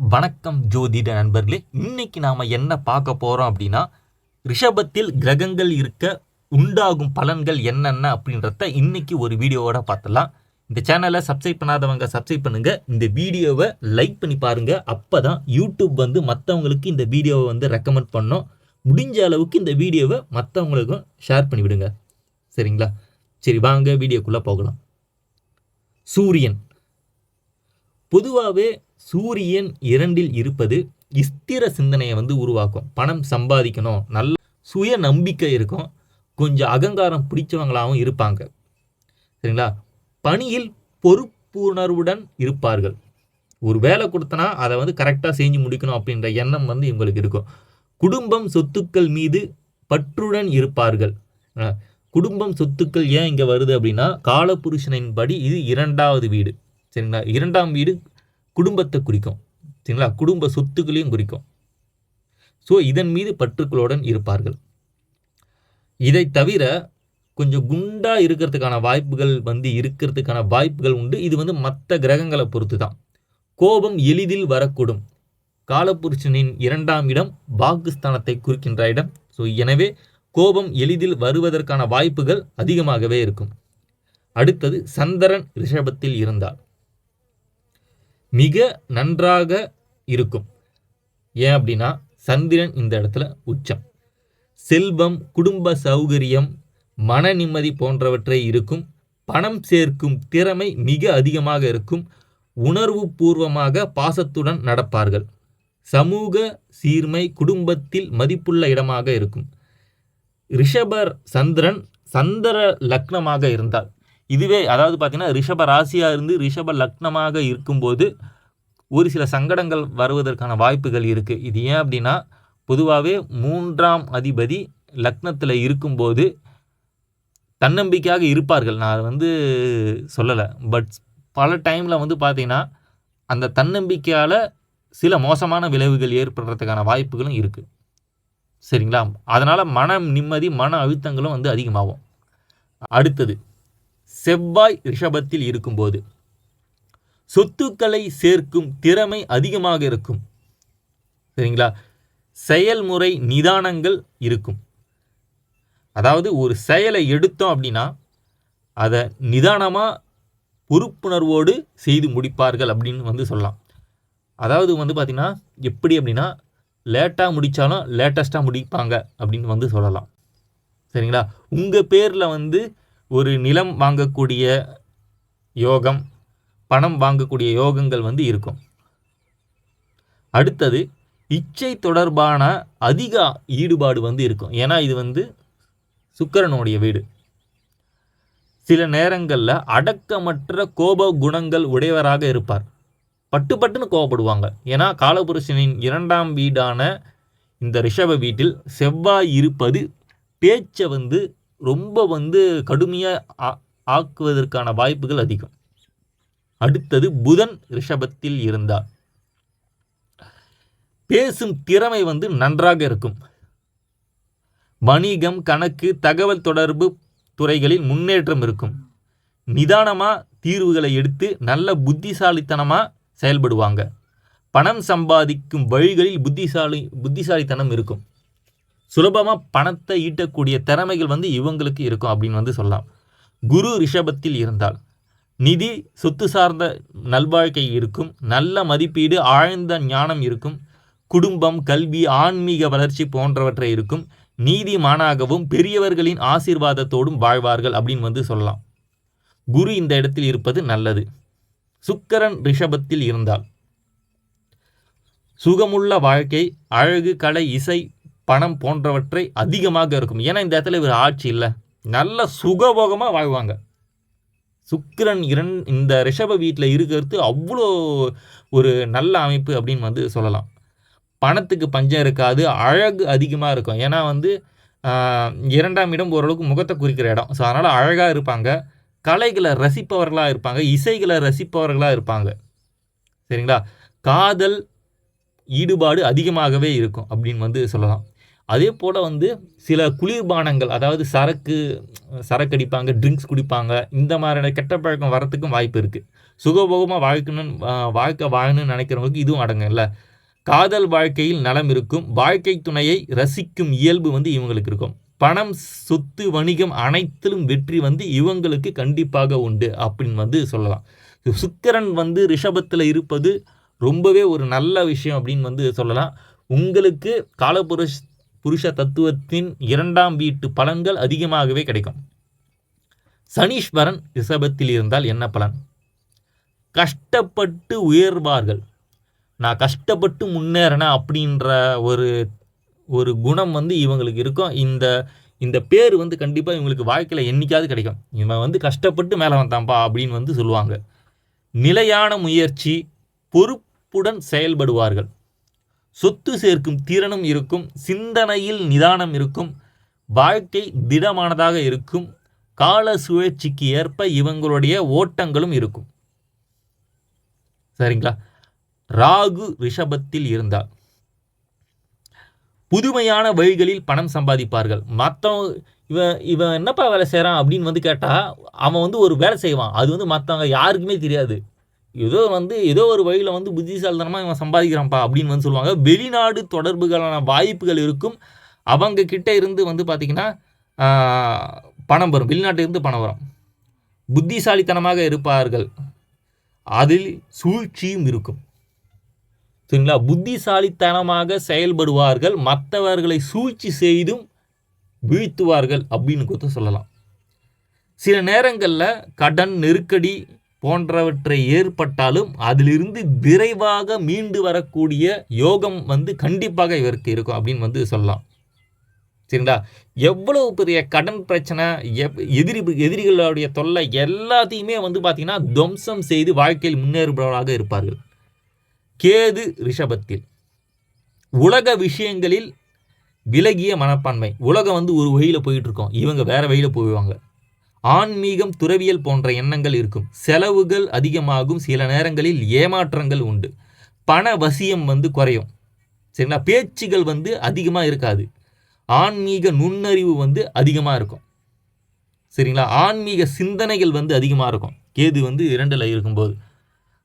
வணக்கம் ஜோதிட நண்பர்களே இன்னைக்கு நாம் என்ன பார்க்க போகிறோம் அப்படின்னா ரிஷபத்தில் கிரகங்கள் இருக்க உண்டாகும் பலன்கள் என்னென்ன அப்படின்றத இன்னைக்கு ஒரு வீடியோவோட பார்த்தலாம் இந்த சேனலை சப்ஸ்கிரைப் பண்ணாதவங்க சப்ஸ்கிரைப் பண்ணுங்கள் இந்த வீடியோவை லைக் பண்ணி பாருங்கள் அப்போ தான் யூடியூப் வந்து மற்றவங்களுக்கு இந்த வீடியோவை வந்து ரெக்கமெண்ட் பண்ணோம். முடிஞ்ச அளவுக்கு இந்த வீடியோவை மற்றவங்களுக்கும் ஷேர் பண்ணிவிடுங்க சரிங்களா? சரி வாங்க வீடியோக்குள்ளே போகலாம். சூரியன். பொதுவாகவே சூரியன் இரண்டில் இருப்பது ஸ்திர சிந்தனையை வந்து உருவாக்கும். பணம் சம்பாதிக்கணும். நல்ல சுய நம்பிக்கை இருக்கும். கொஞ்சம் அகங்காரம் பிடிச்சவங்களாகவும் இருப்பாங்க. சரிங்களா? பணியில் பொறுப்புணர்வுடன் இருப்பார்கள். ஒரு வேலை கொடுத்தனா அதை வந்து கரெக்டாக செஞ்சு முடிக்கணும் அப்படின்ற எண்ணம் வந்து இவங்களுக்கு இருக்கும். குடும்பம் சொத்துக்கள் மீது பற்றுடன் இருப்பார்கள். குடும்பம் சொத்துக்கள் ஏன் இங்கே வருது அப்படின்னா காலபுருஷனின் படி இது இரண்டாவது வீடு. சரிங்களா? இரண்டாம் வீடு குடும்பத்தை குறிக்கும். சரிங்களா? குடும்ப சொத்துக்களையும் குறிக்கும். ஸோ இதன் மீது பற்றுக்களுடன் இருப்பார்கள். இதை தவிர கொஞ்சம் குண்டாக இருக்கிறதுக்கான வாய்ப்புகள் வந்து இருக்கிறதுக்கான வாய்ப்புகள் உண்டு. இது வந்து மற்ற கிரகங்களை பொறுத்து தான் கோபம் எளிதில் வரக்கூடும். காலபுருஷனின் இரண்டாம் இடம் பாகிஸ்தானத்தை குறிக்கின்ற இடம். ஸோ எனவே கோபம் எளிதில் வருவதற்கான வாய்ப்புகள் அதிகமாகவே இருக்கும். அடுத்தது சந்திரன் ரிஷபத்தில் இருந்தால். மிக நன்றாக இருக்கும். ஏன் அப்படின்னா சந்திரன் இந்த இடத்துல உச்சம். செல்வம் குடும்ப சௌகரியம் மன நிம்மதி போன்றவற்றை இருக்கும். பணம் சேர்க்கும் திறமை மிக அதிகமாக இருக்கும். உணர்வு பூர்வமாக பாசத்துடன் நடப்பார்கள். சமூக சீர்மை குடும்பத்தில் மதிப்புள்ள இடமாக இருக்கும். ரிஷபர் சந்திரன் சந்திர லக்னமாக இருந்தால் இதுவே அதாவது பார்த்திங்கன்னா ரிஷப ராசியாக இருந்து ரிஷப லக்னமாக இருக்கும்போது ஒரு சில சங்கடங்கள் வருவதற்கான வாய்ப்புகள் இருக்குது இது ஏன் அப்படின்னா பொதுவாகவே மூன்றாம் அதிபதி லக்னத்தில் இருக்கும்போது தன்னம்பிக்கையாக இருப்பார்கள். நான் அதை வந்து சொல்லலை. பட் பல டைமில் வந்து பார்த்திங்கன்னா அந்த தன்னம்பிக்கையால் சில மோசமான விளைவுகள் ஏற்படுறதுக்கான வாய்ப்புகளும் இருக்குது சரிங்களா? அதனால் மன நிம்மதி மன அழுத்தங்களும் வந்து அதிகமாகும். அடுத்தது செவ்வாய் ரிஷபத்தில் இருக்கும்போது சொத்துக்களை சேர்க்கும் திறமை அதிகமாக இருக்கும். சரிங்களா? செயல்முறை நிதானங்கள் இருக்கும். அதாவது ஒரு செயலை எடுத்தோம் அப்படின்னா அதை நிதானமாக பொறுப்புணர்வோடு செய்து முடிப்பார்கள் அப்படின்னு வந்து சொல்லலாம். அதாவது வந்து பார்த்திங்கன்னா எப்படி அப்படின்னா லேட்டாக முடித்தாலும் லேட்டஸ்ட்டாக முடிப்பாங்க அப்படின்னு வந்து சொல்லலாம். சரிங்களா? உங்கள் பேரில் வந்து ஒரு நிலம் வாங்கக்கூடிய யோகம் பணம் வாங்கக்கூடிய யோகங்கள் வந்து இருக்கும். அடுத்தது இச்சை தொடர்பான அதிக ஈடுபாடு வந்து இருக்கும். ஏன்னா இது வந்து சுக்கரனுடைய வீடு. சில நேரங்களில் அடக்கமற்ற கோப குணங்கள் உடையவராக இருப்பார். பட்டு பட்டுன்னு கோவப்படுவாங்க. ஏன்னா காலபுருஷனின் இரண்டாம் வீடான இந்த ரிஷப வீட்டில் செவ்வாய் இருப்பது பேச்சை வந்து ரொம்ப வந்து கடுமையாக ஆக்குவதற்கான வாய்ப்புகள் அதிகம். அடுத்தது புதன் ரிஷபத்தில் இருந்தார். பேசும் திறமை வந்து நன்றாக இருக்கும். வணிகம் கணக்கு தகவல் தொடர்பு துறைகளில் முன்னேற்றம் இருக்கும். நிதானமாக தீர்வுகளை எடுத்து நல்ல புத்திசாலித்தனமாக செயல்படுவாங்க. பணம் சம்பாதிக்கும் வழிகளில் புத்திசாலி புத்திசாலித்தனம் இருக்கும். சுலபமாக பணத்தை ஈட்டக்கூடிய திறமைகள் வந்து இவங்களுக்கு இருக்கும் அப்படின்னு வந்து சொல்லலாம். குரு ரிஷபத்தில் இருந்தால் நிதி சொத்து சார்ந்த நல்வாழ்க்கை இருக்கும் நல்ல மதிப்பீடு ஆழ்ந்த ஞானம் இருக்கும் குடும்பம் கல்வி ஆன்மீக வளர்ச்சி போன்றவற்றை இருக்கும் நீதிமானாகவும் பெரியவர்களின் ஆசீர்வாதத்தோடும் வாழ்வார்கள் அப்படின்னு வந்து சொல்லலாம். குரு இந்த இடத்தில் இருப்பது நல்லது. சுக்கரன் ரிஷபத்தில் இருந்தால் சுகமுள்ள வாழ்க்கை அழகு கலை இசை பணம் போன்றவற்றை அதிகமாக இருக்கும். ஏன்னா இந்த இடத்துல இவர் ஆட்சி இல்லை. நல்ல சுகபோகமாக வாழ்வாங்க. சுக்கிரன் இரண் இந்த ரிஷப வீட்டில் இருக்கிறது அவ்வளோ ஒரு நல்ல அமைப்பு அப்படின்னு வந்து சொல்லலாம். பணத்துக்கு பஞ்சம் இருக்காது அழகு அதிகமாக இருக்கும். ஏன்னா வந்து இரண்டாம் இடம் ஓரளவுக்கு முகத்தை குறிக்கிற இடம். ஸோ அதனால் அழகாக இருப்பாங்க. கலைகளை ரசிப்பவர்களாக இருப்பாங்க. இசைகளை ரசிப்பவர்களாக இருப்பாங்க. சரிங்களா? காதல் ஈடுபாடு அதிகமாகவே இருக்கும் அப்படின்னு வந்து சொல்லலாம். அதே போல் வந்து சில குளிர்பானங்கள் அதாவது சரக்கு சரக்கு அடிப்பாங்க ட்ரிங்க்ஸ் குடிப்பாங்க இந்த மாதிரியான கெட்ட பழக்கம் வரத்துக்கும் வாய்ப்பு இருக்குது சுகபோகமாக வாழ்க்கணும்னு வாழ்க்கை வாழணும்னு நினைக்கிறவங்களுக்கு இதுவும் அடங்கும் இல்லை காதல் வாழ்க்கையில் நலம் இருக்கும் வாழ்க்கை துணையை ரசிக்கும் இயல்பு வந்து இவங்களுக்கு இருக்கும். பணம் சொத்து வணிகம் அனைத்திலும் வெற்றி வந்து இவங்களுக்கு கண்டிப்பாக உண்டு அப்படின்னு வந்து சொல்லலாம். சுக்கரன் வந்து ரிஷபத்தில் இருப்பது ரொம்பவே ஒரு நல்ல விஷயம் அப்படின்னு வந்து சொல்லலாம். உங்களுக்கு காலபுருஷ் புருஷ தத்துவத்தின் இரண்டாம் வீட்டு பலன்கள் அதிகமாகவே கிடைக்கும். சனீஸ்வரன் ரிஷபத்தில் இருந்தால் என்ன பலன்? கஷ்டப்பட்டு உயர்வார்கள். நான் கஷ்டப்பட்டு முன்னேறினேன் அப்படின்ற ஒரு ஒரு குணம் வந்து இவங்களுக்கு இருக்கும். இந்த இந்த பேர் வந்து கண்டிப்பாக இவங்களுக்கு வாழ்க்கையில் என்றைக்காவது கிடைக்கும். இவன் வந்து கஷ்டப்பட்டு மேலே வந்தான்ப்பா அப்படின்னு வந்து சொல்லுவாங்க. நிலையான முயற்சி பொறுப்புடன் செயல்படுவார்கள். சொத்து சேர்க்கும் திறனும் இருக்கும் சிந்தனையில் நிதானம் இருக்கும் வாழ்க்கை திடமானதாக இருக்கும் கால சுழற்சிக்கு ஏற்ப இவங்களுடைய ஓட்டங்களும் இருக்கும். சரிங்களா? ராகு ரிஷபத்தில் இருந்தால் புதுமையான வழிகளில் பணம் சம்பாதிப்பார்கள். மற்றவங்க இவன் இவன் என்னப்பா வேலை செய்கிறான் அப்படின்னு வந்து கேட்டால் அவன் வந்து ஒரு வேலை செய்வான். அது வந்து மற்றவங்க யாருக்குமே தெரியாது. ஏதோ வந்து ஏதோ ஒரு வழியில் வந்து புத்திசாலித்தனமாக இவன் சம்பாதிக்கிறான்ப்பா அப்படின்னு வந்து சொல்லுவாங்க. வெளிநாடு தொடர்புகளான வாய்ப்புகள் இருக்கும். அவங்க கிட்ட இருந்து வந்து பார்த்திங்கன்னா பணம் வரும். வெளிநாட்டிலிருந்து பணம் வரும். புத்திசாலித்தனமாக இருப்பார்கள். அதில் சூழ்ச்சியும் இருக்கும். சரிங்களா? புத்திசாலித்தனமாக செயல்படுவார்கள். மற்றவர்களை சூழ்ச்சி செய்தும் வீழ்த்துவார்கள் அப்படின்னு கூட சொல்லலாம். சில நேரங்களில் கடன் நெருக்கடி போன்றவற்றை ஏற்பட்டாலும் அதிலிருந்து விரைவாக மீண்டு வரக்கூடிய யோகம் வந்து கண்டிப்பாக இவருக்கு இருக்கும் அப்படின்னு வந்து சொல்லலாம். சரிங்களா? எவ்வளவு பெரிய கடன் பிரச்சனை எப் எதிரி எதிரிகளுடைய தொல்லை எல்லாத்தையுமே வந்து பார்த்திங்கன்னா துவம்சம் செய்து வாழ்க்கையில் முன்னேறுபவராக இருப்பார்கள். கேது ரிஷபத்தில். உலக விஷயங்களில் விலகிய மனப்பான்மை. உலகம் வந்து ஒரு வழியில் போயிட்டுருக்கோம் இவங்க வேறு வழியில் போயிடுவாங்க. ஆன்மீகம் துறவியல் போன்ற எண்ணங்கள் இருக்கும். செலவுகள் அதிகமாகும். சில நேரங்களில் ஏமாற்றங்கள் உண்டு. பண வசியம் வந்து குறையும். சரிங்களா? பேச்சுகள் வந்து அதிகமாக இருக்காது. ஆன்மீக நுண்ணறிவு வந்து அதிகமாக இருக்கும். சரிங்களா? ஆன்மீக சிந்தனைகள் வந்து அதிகமாக இருக்கும். கேது வந்து இரண்டில் இருக்கும்போது.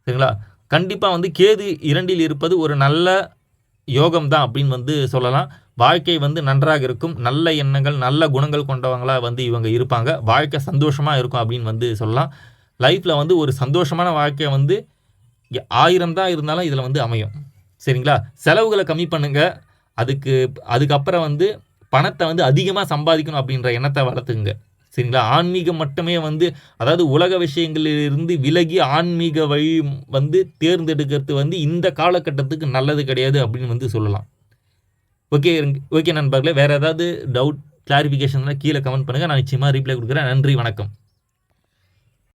சரிங்களா? கண்டிப்பாக வந்து கேது இரண்டில் இருப்பது ஒரு நல்ல யோகம் தான் அப்படின்னு வந்து சொல்லலாம். வாழ்க்கை வந்து நன்றாக இருக்கும். நல்ல எண்ணங்கள் நல்ல குணங்கள் கொண்டவங்களாக வந்து இவங்க இருப்பாங்க. வாழ்க்கை சந்தோஷமாக இருக்கும் அப்படின்னு வந்து சொல்லலாம். லைஃப்பில் வந்து ஒரு சந்தோஷமான வாழ்க்கை வந்து ஆயிரம் தான் இருந்தாலும் இதில் வந்து அமையும். சரிங்களா? செலவுகளை கம்மி பண்ணுங்கள் அதுக்கு அதுக்கப்புறம் வந்து பணத்தை வந்து அதிகமாக சம்பாதிக்கணும் அப்படின்ற எண்ணத்தை வளர்த்துங்க சரிங்களா? ஆன்மீகம் மட்டுமே வந்து அதாவது உலக விஷயங்களிலிருந்து விலகி ஆன்மீக வழி வந்து தேர்ந்தெடுக்கிறது வந்து இந்த காலகட்டத்துக்கு நல்லது கிடையாது அப்படின்னு வந்து சொல்லலாம். ஓகே ஓகே நண்பர்களே வேறு ஏதாவது டவுட் கிளாரிஃபிகேஷன்லாம் கீழே கமெண்ட் பண்ணுங்கள் நான் நிச்சயமாக ரீப்ளை கொடுக்குறேன். நன்றி வணக்கம்.